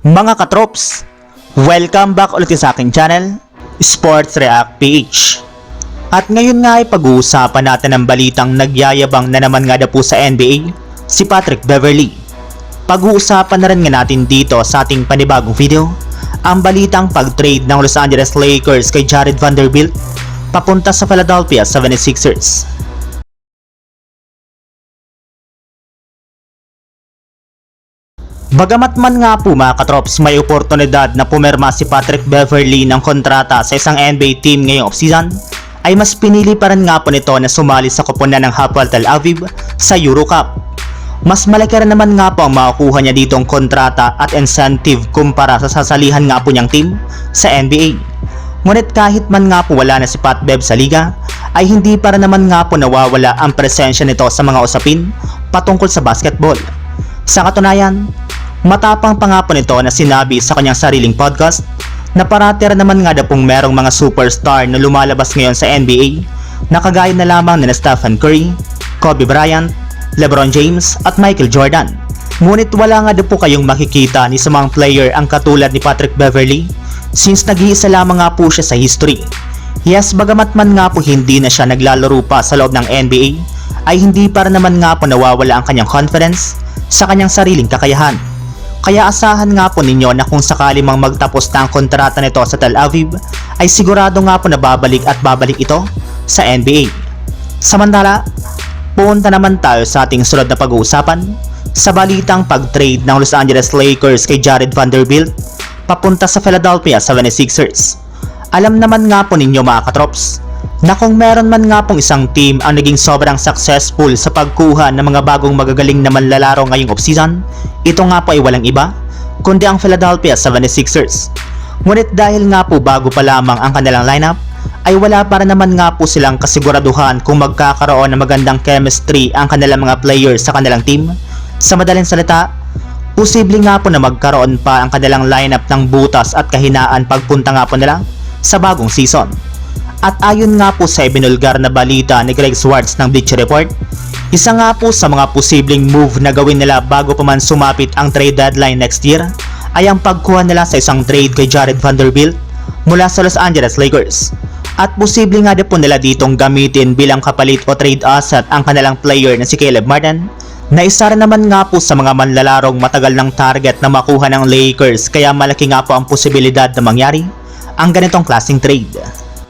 Mga katrops, welcome back ulit sa aking channel, Sports React PH. At ngayon nga ay pag-uusapan natin ang balitang nagyayabang na naman nga na po sa NBA, si Patrick Beverly. Pag-uusapan na rin nga natin dito sa ating panibagong video, ang balitang pag-trade ng Los Angeles Lakers kay Jared Vanderbilt papunta sa Philadelphia 76ers. Bagamat man nga po mga katrops may oportunidad na pumirma si Patrick Beverly ng kontrata sa isang NBA team ngayong offseason, ay mas pinili pa rin nga po nito na sumali sa koponan ng Hapoel Tel Aviv sa Eurocup. Mas malaki rin naman nga po ang makukuha niya ditong kontrata at incentive kumpara sa sasalihan nga po niyang team sa NBA. Ngunit kahit man nga po wala na si Pat Bev sa liga, ay hindi para naman nga po nawawala ang presensya nito sa mga usapin patungkol sa basketball. Sa katunayan, matapang pa nga po nito na sinabi sa kanyang sariling podcast na parati rin naman nga na pong merong mga superstar na lumalabas ngayon sa NBA na kagaya na lamang ni Stephen Curry, Kobe Bryant, LeBron James at Michael Jordan. Ngunit wala nga daw po kayong makikita ni sa player ang katulad ni Patrick Beverly since nag-iisa lamang nga po siya sa history. Yes, bagamat man nga po hindi na siya naglalaro pa sa loob ng NBA, ay hindi para naman nga po nawawala ang kanyang confidence sa kanyang sariling kakayahan. Kaya asahan nga po ninyo na kung sakali mang magtapos na ang kontrata nito sa Tel Aviv, ay sigurado nga po na babalik at babalik ito sa NBA. Samantala, punta naman tayo sa ating sunod na pag-uusapan sa balitang pag-trade ng Los Angeles Lakers kay Jared Vanderbilt papunta sa Philadelphia 76ers. Alam naman nga po ninyo mga katrops na kung meron man nga pong isang team ang naging sobrang successful sa pagkuha ng mga bagong magagaling na manlalaro ngayong offseason, ito nga po ay walang iba, kundi ang Philadelphia 76ers. Ngunit dahil nga po bago pa lamang ang kanilang lineup, ay wala para naman nga po silang kasiguraduhan kung magkakaroon ng magandang chemistry ang kanilang mga players sa kanilang team. Sa madaling salita, posible nga po na magkaroon pa ang kanilang lineup ng butas at kahinaan pagpunta nga po nila sa bagong season. At ayon nga po sa ibinulgar na balita ni Greg Swartz ng Bleacher Report, isa nga po sa mga posibleng move na gawin nila bago pa man sumapit ang trade deadline next year ay ang pagkuha nila sa isang trade kay Jared Vanderbilt mula sa Los Angeles Lakers. At posible nga din po nila ditong gamitin bilang kapalit o trade asset ang kanilang player na si Caleb Martin na isa rin naman nga po sa mga manlalarong matagal ng target na makuha ng Lakers kaya malaki nga po ang posibilidad na mangyari ang ganitong klaseng trade.